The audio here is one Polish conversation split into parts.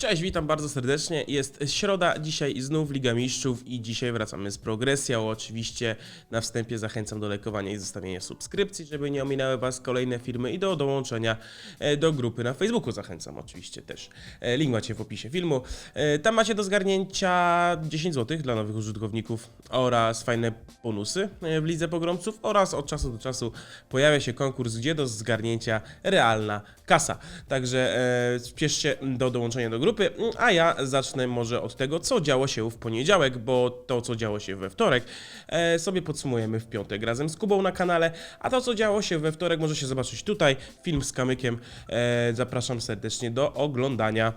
Cześć, witam bardzo serdecznie. Jest środa, dzisiaj znów Liga Mistrzów i dzisiaj wracamy z progresją. Oczywiście na wstępie zachęcam do lajkowania i zostawienia subskrypcji, żeby nie ominęły Was kolejne filmy i do dołączenia e, do grupy na Facebooku zachęcam oczywiście też. E, Link macie w opisie filmu. E, Tam macie do zgarnięcia 10 zł dla nowych użytkowników oraz fajne bonusy w Lidze Pogromców oraz od czasu do czasu pojawia się konkurs, gdzie do zgarnięcia realna kasa. Także e, spieszcie do dołączenia do grupy, a ja zacznę może od tego, co działo się w poniedziałek, bo to, co działo się we wtorek, e, sobie podsumujemy w piątek razem z Kubą na kanale, a to, co działo się we wtorek, może się zobaczyć tutaj, film z kamykiem. E, zapraszam serdecznie do oglądania.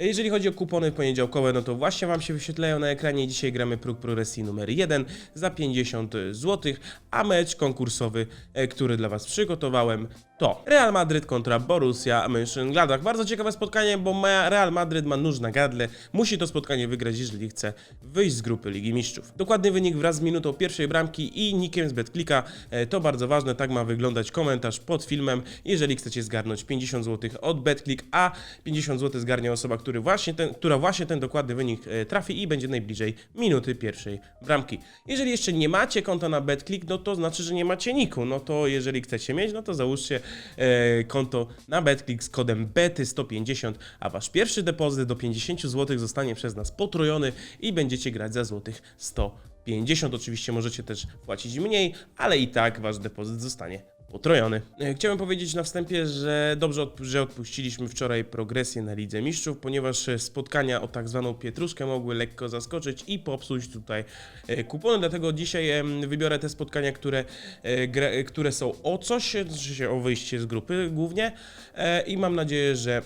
Jeżeli chodzi o kupony poniedziałkowe, no to właśnie Wam się wyświetlają na ekranie. Dzisiaj gramy próg progresji numer 1 za 50 zł, a mecz konkursowy, e, który dla Was przygotowałem, to Real Madryt kontra Borussia Mönchengladbach. Bardzo ciekawe spotkanie, bo Real Madryt ma nóż na gardle. Musi to spotkanie wygrać, jeżeli chce wyjść z grupy Ligi Mistrzów. Dokładny wynik wraz z minutą pierwszej bramki i nikiem z BetClicka. E, To bardzo ważne, tak ma wyglądać komentarz pod filmem. Jeżeli chcecie zgarnąć 50 zł od BetClick, a 50 zł zgarnia osoba, który właśnie ten, która właśnie ten dokładny wynik e, trafi i będzie najbliżej minuty pierwszej bramki. Jeżeli jeszcze nie macie konta na BetClick, no to znaczy, że nie macie niku. No to jeżeli chcecie mieć, no to załóżcie e, konto na BetClick z kodem BETY150, a wasz pierwszy depozyt do 50 zł zostanie przez nas potrojony i będziecie grać za złotych 150. Oczywiście możecie też płacić mniej, ale i tak wasz depozyt zostanie potrojony. E, Chciałem powiedzieć na wstępie, że dobrze, odp- że odpuściliśmy wczoraj progresję na Lidze Mistrzów, ponieważ e, spotkania o tak zwaną pietruszkę mogły lekko zaskoczyć i popsuć tutaj e, kupony, dlatego dzisiaj wybiorę te spotkania, które, które są o coś, znaczy się o wyjście z grupy głównie i mam nadzieję, że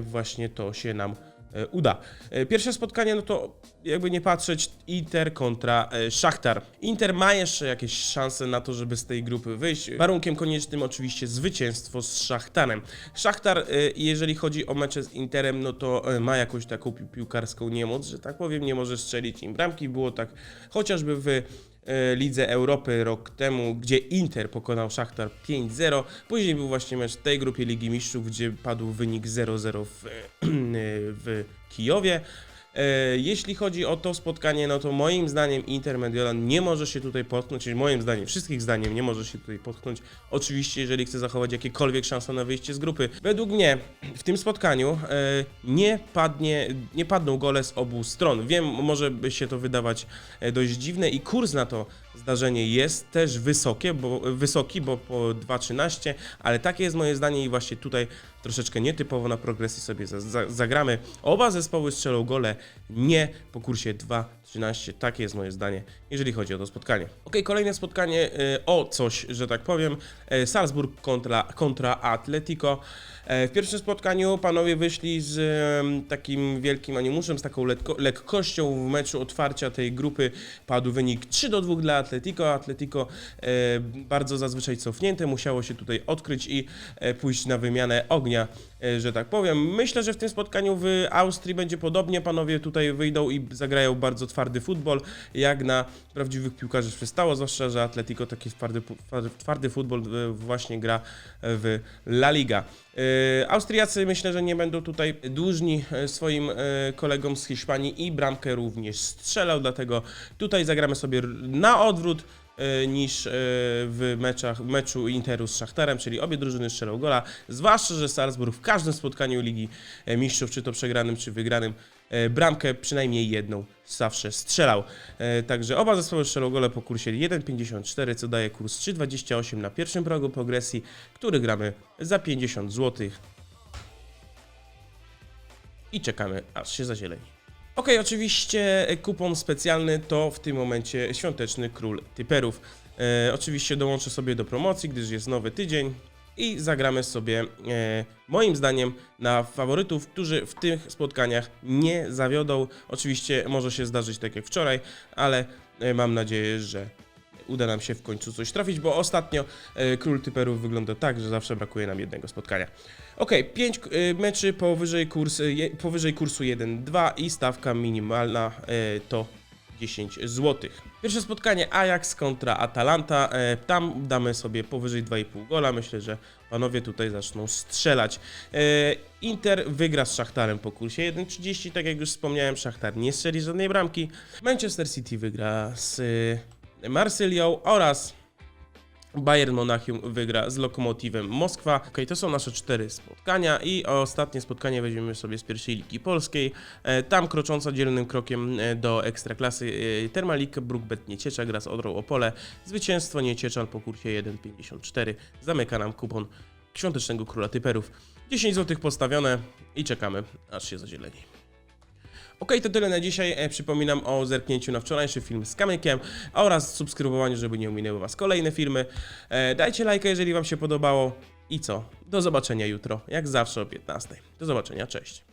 właśnie to się nam e, uda. E, Pierwsze spotkanie, no to jakby nie patrzeć, Inter kontra e, Szachtar. Inter ma jeszcze jakieś szanse na to, żeby z tej grupy wyjść. Warunkiem koniecznym oczywiście zwycięstwo z Szachtarem. Szachtar, e, jeżeli chodzi o mecze z Interem, no to e, ma jakąś taką pi- piłkarską niemoc, że tak powiem, nie może strzelić im bramki. Było tak chociażby w e, Lidze Europy rok temu, gdzie Inter pokonał Szachtar 5-0. Później był właśnie mecz w tej grupie Ligi Mistrzów, gdzie padł wynik 0-0 w, w Kijowie. E, Jeśli chodzi o to spotkanie, no to moim zdaniem Inter Mediolan nie może się tutaj potknąć, czyli moim zdaniem, wszystkich zdaniem nie może się tutaj potknąć. Oczywiście, jeżeli chce zachować jakiekolwiek szanse na wyjście z grupy. Według mnie w tym spotkaniu e, nie padnie, nie padną gole z obu stron. Wiem, może by się to wydawać e, dość dziwne i kurs na to zdarzenie jest też wysokie, bo, wysoki, bo po 2,13, ale takie jest moje zdanie i właśnie tutaj troszeczkę nietypowo na progresji sobie za, za, zagramy. Oba zespoły strzelą gole nie po kursie 2,13. Takie jest moje zdanie, jeżeli chodzi o to spotkanie. Ok, kolejne spotkanie y, o coś, że tak powiem. Y, Salzburg kontra, kontra Atletico. E, W pierwszym spotkaniu panowie wyszli z takim wielkim animuszem, z taką lekko, lekkością w meczu otwarcia tej grupy. Padł wynik 3 do 2 dla Atletico. Atletico e, bardzo zazwyczaj cofnięte, musiało się tutaj odkryć i e, pójść na wymianę ognia, e, że tak powiem. Myślę, że w tym spotkaniu w Austrii będzie podobnie. Panowie tutaj wyjdą i zagrają bardzo twardy futbol, jak na prawdziwych piłkarzy przystało, zwłaszcza, że Atletico taki twardy, twardy- futbol e, właśnie gra w La Liga. E, Austriacy myślę, że nie będą tutaj dłużni e, swoim e, kolegom z Hiszpanii i bramkę również strzelał, dlatego tutaj zagramy sobie na odwrót e, niż e, w meczach, meczu Interu z Szachtarem, czyli obie drużyny strzelą gola, zwłaszcza, że Salzburg w każdym spotkaniu Ligi e, Mistrzów, czy to przegranym, czy wygranym, e, bramkę przynajmniej jedną zawsze strzelał. E, Także oba zespoły strzelą gole po kursie 1,54, co daje kurs 3,28 na pierwszym progu progresji, który gramy za 50 zł. I czekamy, aż się zazieleni. Ok, oczywiście e, kupon specjalny to w tym momencie świąteczny król typerów. E, oczywiście dołączę sobie do promocji, gdyż jest nowy tydzień i zagramy sobie, e, moim zdaniem, na faworytów, którzy w tych spotkaniach nie zawiodą. Oczywiście może się zdarzyć tak jak wczoraj, ale e, mam nadzieję, że uda nam się w końcu coś trafić, bo ostatnio e, król typerów wygląda tak, że zawsze brakuje nam jednego spotkania. Ok, 5 meczy powyżej, kurs, e, powyżej kursu 1-2 i stawka minimalna e, to 10 zł. Pierwsze spotkanie Ajax kontra Atalanta. E, tam damy sobie powyżej 2,5 gola. Myślę, że panowie tutaj zaczną strzelać. E, Inter wygra z Szachtarem po kursie 1,30. Tak jak już wspomniałem, Szachtar nie strzeli żadnej bramki. Manchester City wygra z e, Marsylią oraz Bayern Monachium wygra z Lokomotywem Moskwa. Ok, to są nasze cztery spotkania i ostatnie spotkanie weźmiemy sobie z pierwszej ligi polskiej. E, Tam krocząca dzielnym krokiem e, do ekstraklasy e, Termalik Brookbet Nieciecza gra z Odrą Opole. Zwycięstwo Niecieczan po kursie 1,54 zamyka nam kupon Świątecznego Króla Typerów. 10 zł postawione i czekamy aż się zazieleni. Ok, to tyle na dzisiaj. E, przypominam o zerknięciu na wczorajszy film z Kamykiem oraz subskrybowaniu, żeby nie ominęły Was kolejne filmy. E, dajcie lajka, jeżeli Wam się podobało. I co? Do zobaczenia jutro, jak zawsze o 15. Do zobaczenia, cześć.